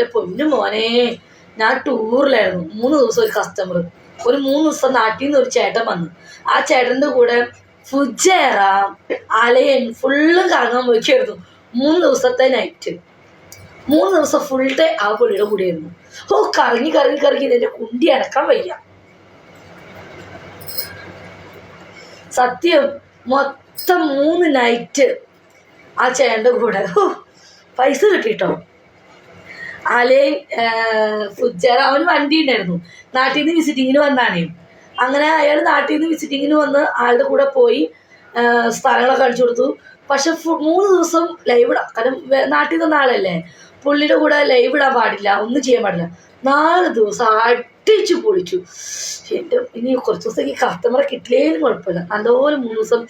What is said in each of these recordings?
എന്റെ പൊന്നു മോനെ ഞാൻ ടൂറിലായിരുന്നു. മൂന്ന് ദിവസം ഒരു കസ്റ്റമർ ഒരു മൂന്ന് ദിവസം നാട്ടിൽ നിന്ന് ഒരു ചേട്ടൻ വന്നു. ആ ചേട്ടന്റെ കൂടെ ഫുജേറ അലയൻ ഫുള്ളും കറങ്ങാൻ പോയിക്കായിരുന്നു. മൂന്ന് ദിവസത്തെ നൈറ്റ് മൂന്ന് ദിവസം ഫുൾ ഡേ ആ പുള്ളിയുടെ കൂടെയായിരുന്നു ഓ കറങ്ങി കറങ്ങി കറങ്ങി എന്റെ കുണ്ടി അടക്കാൻ വയ്യ. സത്യം മൊത്തം മൂന്ന് നൈറ്റ് ആ ചേട്ടന്റെ കൂടെ. ഓ പൈസ കിട്ടിട്ടോ? ആലയും ഫുജറ അവന് വണ്ടി ഉണ്ടായിരുന്നു നാട്ടിൽ നിന്ന് വിസിറ്റിങ്ങിന് വന്നാണേ അങ്ങനെ അയാൾ നാട്ടിൽ നിന്ന് വിസിറ്റിങ്ങിന് വന്ന് ആളുടെ കൂടെ പോയി സ്ഥലങ്ങളൊക്കെ കാണിച്ചു കൊടുത്തു. പക്ഷെ മൂന്ന് ദിവസം ലൈവ് ഇടാം കാരണം നാട്ടിൽ നിന്ന് ആളല്ലേ പുള്ളിയുടെ കൂടെ ലൈവ് ഇടാൻ പാടില്ല ഒന്നും ചെയ്യാൻ പാടില്ല. നാല് ദിവസം അടിച്ചു പൊളിച്ചു. എന്റെ ഇനി കുറച്ച് ദിവസം ഈ കസ്റ്റമറെ കിട്ടില്ലേലും കുഴപ്പമില്ല. നല്ലപോലെ മൂന്ന് ദിവസം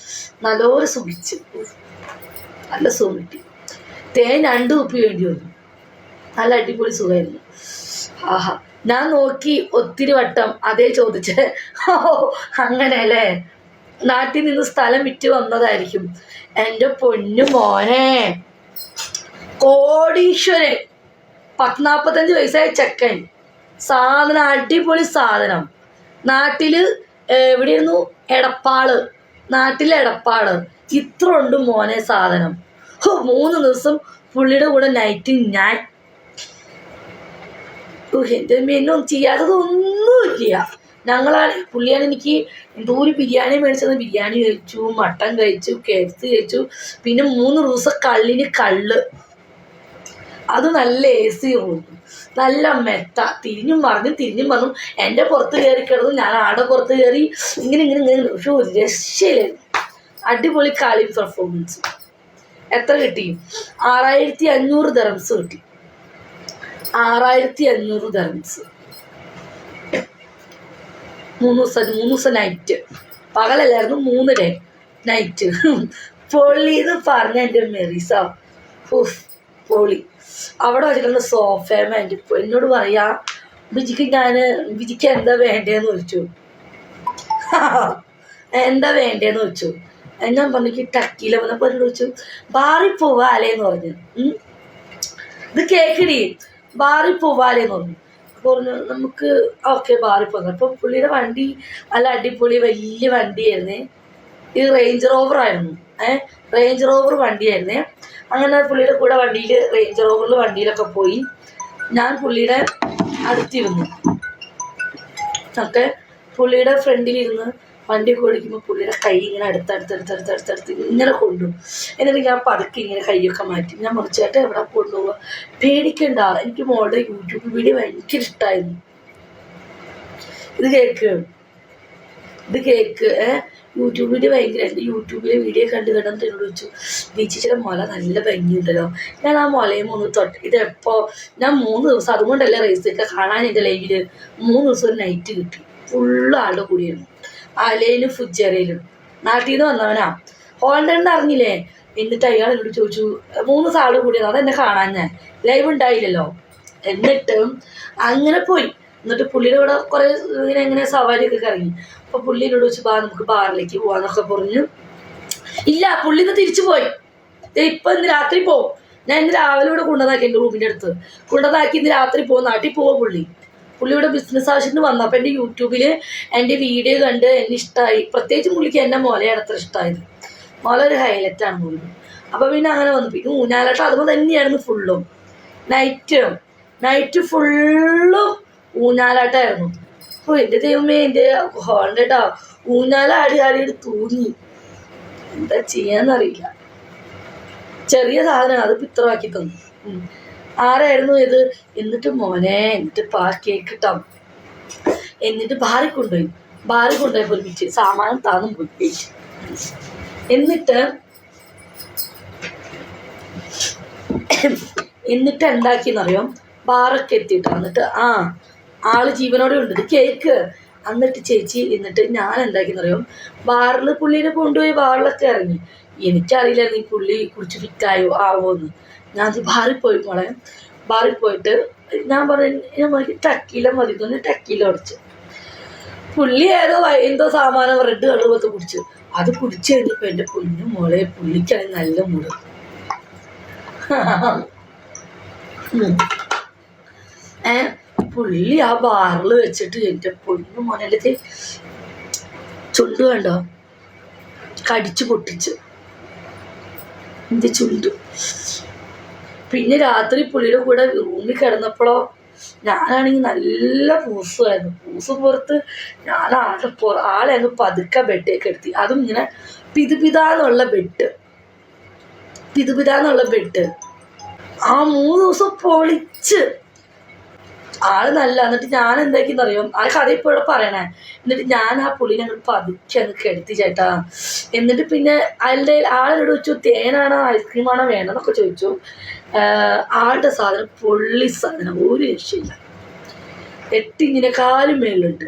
നല്ലപോലെ സുഖിച്ചു. നല്ല സുഖം കിട്ടി. തേൻ രണ്ട് ഉപ്പി വേണ്ടി വന്നു. നല്ല അടിപൊളി സുഖമായിരുന്നു ആഹാ. ഞാൻ നോക്കി ഒത്തിരി വട്ടം അതേ ചോദിച്ച് ഓ അങ്ങനെ അല്ലേ നാട്ടിൽ നിന്ന് സ്ഥലം വിറ്റ് വന്നതായിരിക്കും. എന്റെ പൊന്നു മോനെ. കോടീശ്വരൻ. പത്ത് നാൽപ്പത്തഞ്ച് വയസ്സായ ചെക്കൻ. സാധനം അടിപൊളി സാധനം. നാട്ടിൽ എവിടെയായിരുന്നു? എടപ്പാൾ. നാട്ടിലെ എടപ്പാൾ. ഇത്ര ഉണ്ട് മോനെ സാധനം. മൂന്ന് ദിവസം പുള്ളിയുടെ കൂടെ നൈറ്റ് ഞാൻ എന്റെ മെന്നും ചെയ്യാത്തതൊന്നുമില്ല ഞങ്ങളാണ് പുള്ളിയാണ് എനിക്ക് എന്തോ ഒരു ബിരിയാണി മേടിച്ചത്. ബിരിയാണി കഴിച്ചു മട്ടൻ കഴിച്ചു കേസ് കഴിച്ചു. പിന്നെ മൂന്ന് ദിവസം കള്ളിന് കള്ള്. അത് നല്ല എ സി റൂം നല്ല മെത്ത. തിരിഞ്ഞും മറിഞ്ഞും തിരിഞ്ഞും മറിഞ്ഞും. എന്റെ പുറത്ത് കയറി കിടന്നു. ഞാൻ ആടെ പുറത്ത് കയറി ഇങ്ങനെ ഇങ്ങനെ ഇങ്ങനെ പക്ഷെ ഒരു രക്ഷയിലായിരുന്നു അടിപൊളി കളി പെർഫോമൻസ് എത്ര കിട്ടി? ആറായിരത്തി അഞ്ഞൂറ് ദറംസ് കിട്ടി. ആറായിരത്തി അഞ്ഞൂറ് ദറംസ് മൂന്ന് ദിവസം മൂന്ന് ദിവസം നൈറ്റ് പകലല്ലായിരുന്നു മൂന്ന് ഡേ നൈറ്റ് പൊളി എന്ന് പറഞ്ഞ എന്റെ മെറീസ പൊളി. അവിടെ വെച്ചിട്ടുള്ള സോഫേമ ഇപ്പൊ എന്നോട് പറയാ ബിജിക്ക് ഞാൻ ബിജിക്ക് എന്താ വേണ്ടേന്ന് ചോദിച്ചു. എന്താ വേണ്ടേന്ന് ചോദിച്ചു. ഞാൻ പറഞ്ഞു ടക്കിയില വന്നപ്പോൾ ചോദിച്ചു പോവാ പോവാലേന്ന് പറഞ്ഞു. ഇത് കേക്കടി. ബാറിൽ പോവാലേന്ന് പറഞ്ഞു പറഞ്ഞു നമുക്ക് ഓക്കെ ബാറിൽ പോകാം പുള്ളിയുടെ വണ്ടി നല്ല അടിപൊളി വലിയ വണ്ടിയായിരുന്നേ. ഇത് റേഞ്ച് റോവർ ആയിരുന്നു. ഏഹ് റേഞ്ച് റോവർ വണ്ടിയായിരുന്നേ. അങ്ങനെ പുള്ളിയുടെ കൂടെ വണ്ടിയിൽ റേഞ്ച് റോവറിൽ വണ്ടിയിലൊക്കെ പോയി ഞാൻ പുള്ളിയുടെ അടുത്തിരുന്നു. ഒക്കെ പുള്ളിയുടെ ഫ്രണ്ടിലിരുന്ന് വണ്ടി ഓടിക്കുമ്പോൾ പുള്ളിയുടെ കൈ ഇങ്ങനെ അടുത്തടുത്തടുത്തടുത്തടുത്തടുത്ത് ഇങ്ങനെ കൊണ്ടുപോകും എന്നിട്ട് ഞാൻ പതുക്കെ ഇങ്ങനെ കൈയൊക്കെ മാറ്റി. ഞാൻ മുറിച്ചേട്ട എവിടെ കൊണ്ടുപോവുക പേടിക്കണ്ട. എനിക്ക് മോളുടെ യൂട്യൂബ് വീഡിയോ ഭയങ്കര ഇഷ്ടമായിരുന്നു ഇത് കേക്ക്. ഇത് കേക്ക്. ഏഹ് യൂട്യൂബ് വീഡിയോ ഭയങ്കര എന്റെ യൂട്യൂബിലെ വീഡിയോ കണ്ട് കണ്ടെന്ന് എന്നോട് ചോദിച്ചു ബീച്ചിച്ചിയുടെ മുല നല്ല ഭംഗിയുണ്ടല്ലോ. ഞാൻ ആ മുലയും ഒന്ന് തൊട്ട് ഇതെപ്പോ ഞാൻ മൂന്ന് ദിവസം അതുകൊണ്ടല്ലേ റേസ് കാണാൻ എന്റെ ലൈവിൽ. മൂന്ന് ദിവസം ഒരു നൈറ്റ് കിട്ടി. ഫുള്ള് ആളുടെ കൂടിയായിരുന്നു. അലയിലും ഫുജറയിലും നാട്ടിൽ നിന്ന് വന്നവനാ. ഹോൾഡറിന് അറിഞ്ഞില്ലേ? എന്നിട്ട് അയാൾ എന്നോട് ചോദിച്ചു മൂന്ന് സാൾ കൂടിയത് അതെന്നെ കാണാൻ ഞാൻ. ലൈവ് ഉണ്ടായില്ലല്ലോ. എന്നിട്ട് അങ്ങനെ പോയി. എന്നിട്ട് പുള്ളിയുടെ കൂടെ കുറെ ഇങ്ങനെ ഇങ്ങനെ സവാരിയൊക്കെ കറങ്ങി. അപ്പൊ പുള്ളി എന്നോട് വെച്ച് ബാ നമുക്ക് ബാറിലേക്ക് പോവാന്നൊക്കെ പറഞ്ഞു. ഇല്ല പുള്ളി ഇന്ന് തിരിച്ചു പോയി. ഇപ്പൊ ഇന്ന് രാത്രി പോവും. ഞാൻ ഇന്ന് രാവിലെ ഇവിടെ കൊണ്ടതാക്കി എന്റെ റൂമിന്റെ അടുത്ത്. കൊണ്ടതാക്കി ഇന്ന് രാത്രി പോകും നാട്ടിൽ പോവും പുള്ളി. പുള്ളി ഇവിടെ ബിസിനസ് ആവശ്യത്തിന് വന്നു. അപ്പം എന്റെ യൂട്യൂബിൽ എന്റെ വീഡിയോ കണ്ട് എന്നെ ഇഷ്ടമായി പ്രത്യേകിച്ച് പുള്ളിക്ക് എന്നെ മോലയാണ് അത്ര ഇഷ്ടമായത് മോല ഒരു ഹൈലൈറ്റാണ് പുള്ളി. അപ്പോൾ പിന്നെ അങ്ങനെ വന്നു. പിന്നെ ഊഞ്ഞാലാട്ടം അതുപോലെ തന്നെയായിരുന്നു ഫുള്ളും നൈറ്റ് നൈറ്റ് ഫുള്ളും ഊഞ്ഞാലാട്ടായിരുന്നു. അപ്പോൾ എന്റെ ദൈവമേ എന്റെ ഹോണ്ടേട്ടാ ഊഞ്ഞാല ആടി തൂങ്ങി. എന്താ ചെയ്യാന്നറിയില്ല. ചെറിയ സാധനം അത് പിത്രമാക്കി തന്നു. ആരായിരുന്നു ഇത്? എന്നിട്ട് മോനെ എന്നിട്ട് പാ കേക്ക് ഇട്ടാം. എന്നിട്ട് ബാറി കൊണ്ടുപോയി. ബാറി കൊണ്ടുപോയി പൊലിപ്പിച്ച്. സാമാനം താന്നും പോയി എന്നിട്ട് എന്നിട്ട് എന്താക്കിയെന്നറിയോ? ബാറൊക്കെ എത്തിയിട്ട് എന്നിട്ട് ആ ആൾ ജീവനോടെ ഉണ്ട്. ഇത് കേക്ക് എന്നിട്ട് ചേച്ചി എന്നിട്ട് ഞാൻ എന്താക്കിയെന്നറിയോ? ബാറിൽ പുള്ളീനെ കൊണ്ടുപോയി ബാറിലൊക്കെ ഇറങ്ങി. എനിക്കറിയില്ലായിരുന്നു ഈ പുള്ളി കുറിച്ച് ഫിറ്റായോ ആവോന്ന് ഞാൻ ബാറിൽ പോയി മോളെ. ബാറിൽ പോയിട്ട് ഞാൻ പറഞ്ഞു ഞാൻ ടക്കീല മതി തോന്നി ടക്കീല അടിച്ചു പുള്ളി ഏതോ എന്തോ സാമാനം റെഡ് കളർ പോലത്തെ കുടിച്ചു. അത് കുടിച്ചു കഴിഞ്ഞപ്പോ എന്റെ പൊന്നു മോളെ പുള്ളിക്കാണെങ്കിൽ നല്ല മൂട്. ഏ പുള്ളി ആ ബാറിൽ വെച്ചിട്ട് എന്റെ പൊന്നു മോനല്ലേ ചുണ്ടു കണ്ടോ? കടിച്ചു പൊട്ടിച്ചു. എന്റെ ചുണ്ടു? പിന്നെ രാത്രി പുള്ളിയുടെ കൂടെ റൂമിൽ കിടന്നപ്പോഴോ ഞാനാണെങ്കിൽ നല്ല പൂസുമായിരുന്നു. പൂസ് പുറത്ത് ഞാൻ ആളെ പുറ ആളെ അങ്ങ് പതുക്കെ ബെഡേക്ക് എടുത്തി. അതും ഇങ്ങനെ പിതുപിതാന്നുള്ള ബെഡ്. പിതുപിതാന്നുള്ള ബെഡ്. ആ മൂന്ന് ദിവസം പൊളിച്ച് ആൾ നല്ല എന്നിട്ട് ഞാൻ എന്താക്കിന്ന് അറിയാം ആ കഥ ഇപ്പോഴും പറയണേ. എന്നിട്ട് ഞാൻ ആ പുള്ളിനെ അങ്ങ് പതുക്കെ അങ്ങ് കെടുത്തി ചേട്ടാ. എന്നിട്ട് പിന്നെ അയാളുടെ ആളോട് ചോദിച്ചു തേനാണോ ഐസ്ക്രീമാണോ വേണമെന്നൊക്കെ ചോദിച്ചു. ആളുടെ സാധനം പൊള്ളി സാധനം ഒരു രക്ഷയില്ല. എട്ടിങ്ങനെ കാലും മേലുണ്ട്